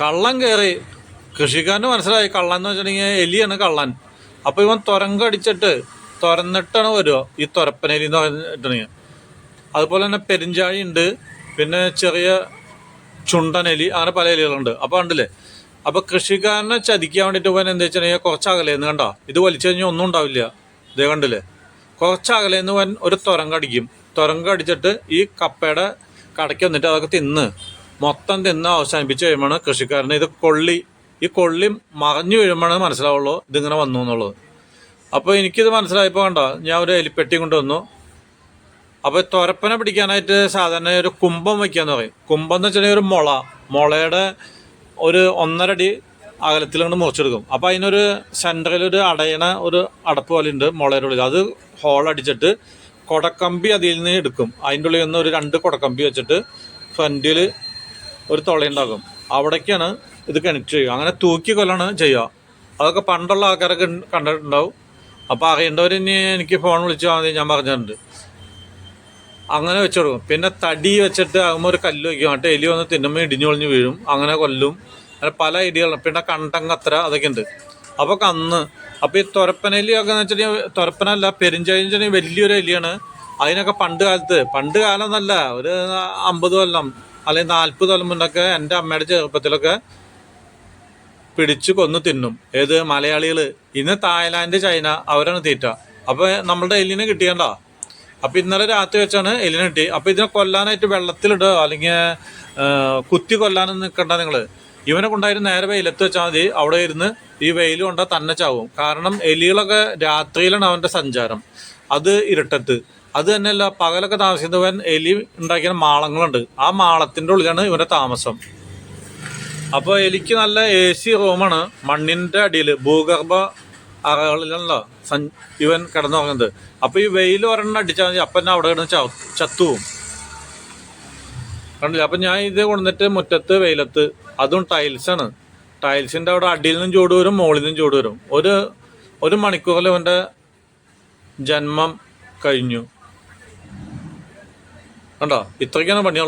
കള്ളൻ കയറി കൃഷിക്കാരന് മനസ്സിലായി. കള്ളൻ എന്ന് വെച്ചിട്ടുണ്ടെങ്കിൽ എലിയാണ് കള്ളൻ. അപ്പോൾ ഇവൻ തുരങ്കടിച്ചിട്ട് തുറന്നിട്ടാണ് വരിക ഈ തുരപ്പനെലി എന്ന് പറഞ്ഞിട്ടുണ്ടെങ്കിൽ. അതുപോലെ തന്നെ പെരിഞ്ചാഴി ഉണ്ട്. പിന്നെ ചെറിയ ചുണ്ടനെലി അങ്ങനെ പല എലികളുണ്ട്. അപ്പോൾ കണ്ടില്ലേ? അപ്പോൾ കൃഷിക്കാരനെ ചതിക്കാൻ വേണ്ടിയിട്ട് പോകാൻ എന്താ വെച്ചിട്ടുണ്ടെങ്കിൽ കുറച്ച് കണ്ടോ. ഇത് വലിച്ചു കഴിഞ്ഞാൽ ഒന്നും ഉണ്ടാവില്ല. ഇതേ കണ്ടില്ലേ? കുറച്ച് പോകാൻ ഒരു തുരങ്കടിക്കും തുരങ്കടിച്ചിട്ട് ഈ കപ്പയുടെ കടയ്ക്ക് വന്നിട്ട് അതൊക്കെ തിന്ന്. മൊത്തം തിന്ന് അവസാനിപ്പിച്ച് കഴിയുമ്പോൾ കൃഷിക്കാരന് ഇത് കൊള്ളി. ഈ കൊള്ളി മറഞ്ഞു വീഴുമ്പോഴാണ് മനസ്സിലാവുള്ളൂ ഇതിങ്ങനെ വന്നു എന്നുള്ളത്. അപ്പോൾ എനിക്കിത് മനസ്സിലായപ്പോൾ കണ്ടോ ഞാൻ ഒരു എലിപ്പെട്ടി കൊണ്ടുവന്നു അപ്പോൾ തുരപ്പനെ പിടിക്കാനായിട്ട് സാധാരണ ഒരു കുംഭം വയ്ക്കാന്ന് പറയും. കുംഭം എന്ന് വെച്ചിട്ടുണ്ടെങ്കിൽ ഒരു മുള. മുളയുടെ ഒരു ഒന്നരടി അകലത്തിൽ കൊണ്ട് മുറിച്ചെടുക്കും. അപ്പോൾ അതിനൊരു സെന്ററിൽ ഒരു അടയണ ഒരു അടപ്പ് പോലെ ഉണ്ട് മുളയുടെ ഉള്ളിൽ അത് ഹോളടിച്ചിട്ട് കൊടക്കമ്പി അതിൽ നിന്ന് എടുക്കും. അതിന്റെ ഉള്ളിൽ നിന്ന് ഒരു രണ്ട് കൊടക്കമ്പി വെച്ചിട്ട് ഫ്രണ്ടിൽ ഒരു തുളയുണ്ടാകും അവിടേക്കാണ് ഇത് കണക്ട് ചെയ്യുക. അങ്ങനെ തൂക്കി കൊല്ലാണ് ചെയ്യുക. അതൊക്കെ പണ്ടുള്ള ആൾക്കാരൊക്കെ കണ്ടിട്ടുണ്ടാവും. അപ്പോൾ അറിയേണ്ടവർ ഇനി എനിക്ക് ഫോൺ വിളിച്ചാൽ മതി ഞാൻ പറഞ്ഞിട്ടുണ്ട്. അങ്ങനെ വെച്ചു കൊടുക്കും. പിന്നെ തടി വെച്ചിട്ട് ആകുമ്പോൾ ഒരു കല്ല് വയ്ക്കും എന്നിട്ട് എലി വന്ന് തിന്നുമ്പോൾ ഇടിഞ്ഞു ഒളിഞ്ഞ് വീഴും. അങ്ങനെ കൊല്ലും. അങ്ങനെ പല ഐഡിയകളും പിന്നെ കണ്ടങ്കത്ര അതൊക്കെ ഉണ്ട് അപ്പോൾ കന്ന്. അപ്പോൾ ഈ തുരപ്പനലി ഒക്കെ എന്ന് വെച്ചിട്ടുണ്ടെങ്കിൽ തുരപ്പനല്ല പെരിഞ്ചെറിയ വലിയൊരു എലിയാണ്. അതിനൊക്കെ പണ്ട് കാലത്ത്. പണ്ട് കാലം എന്നല്ല. ഒരു അമ്പത് കൊല്ലം. അല്ലെങ്കിൽ നാൽപ്പത് കൊല്ലം മുന്നൊക്കെ എന്റെ അമ്മയുടെ ചെറുപ്പത്തിലൊക്കെ പിടിച്ചു കൊന്നു തിന്നും. ഏത് മലയാളികൾ ഇന്ന് തായ്ലാൻഡ് ചൈന അവരാണ് തീറ്റ. അപ്പോൾ നമ്മളുടെ എലിനെ കിട്ടിയണ്ട? അപ്പോൾ ഇന്നലെ രാത്രി വെച്ചാണ് എലിനെ കിട്ടി. അപ്പോൾ ഇതിനെ കൊല്ലാനായിട്ട് വെള്ളത്തിലിടുക അല്ലെങ്കിൽ കുത്തി കൊല്ലാനൊന്നും നിൽക്കണ്ട നിങ്ങൾ ഇവനെ കൊണ്ടായിരുന്നു നേരെ വെയിലത്ത് വെച്ചാൽ മതി. അവിടെ ഇരുന്ന് ഈ വെയിൽ കൊണ്ടാൽ തന്നെ ചാവും. കാരണം എലികളൊക്കെ രാത്രിയിലാണ് അവന്റെ സഞ്ചാരം. അത് ഇരുട്ടത്ത്. അത് തന്നെയല്ല പകലൊക്കെ താമസിക്കുന്നവൻ എലി ഉണ്ടാക്കിയ മാളങ്ങളുണ്ട്. ആ മാളത്തിന്റെ ഉള്ളിലാണ് ഇവന്റെ താമസം. അപ്പോൾ എലിക്ക് നല്ല എ സി റൂമാണ് മണ്ണിന്റെ അടിയിൽ ഭൂഗർഭ അറകളിലാണല്ലോ ഇവൻ കിടന്നുറങ്ങുന്നത്. അപ്പോൾ ഈ വെയിൽ ഒരെണ്ണം അടിച്ചാൽ മതി. അപ്പം തന്നെ അവിടെ കിടന്ന് ചത്തുവും കണ്ടില്ല? അപ്പം ഞാൻ ഇത് കൊണ്ടുവന്നിട്ട് മുറ്റത്ത് വെയിലത്ത് അതും ടൈൽസാണ് ടൈൽസിന്റെ അവിടെ അടിയിൽ നിന്നും ചൂട് വരും മുകളിൽ നിന്നും ചൂട് വരും. ഒരു ഒരു മണിക്കൂറിൽ അവന്റെ ജന്മം കഴിഞ്ഞു. കണ്ടോ? ഇത്രയ്ക്കാണ് പണിയുള്ളത്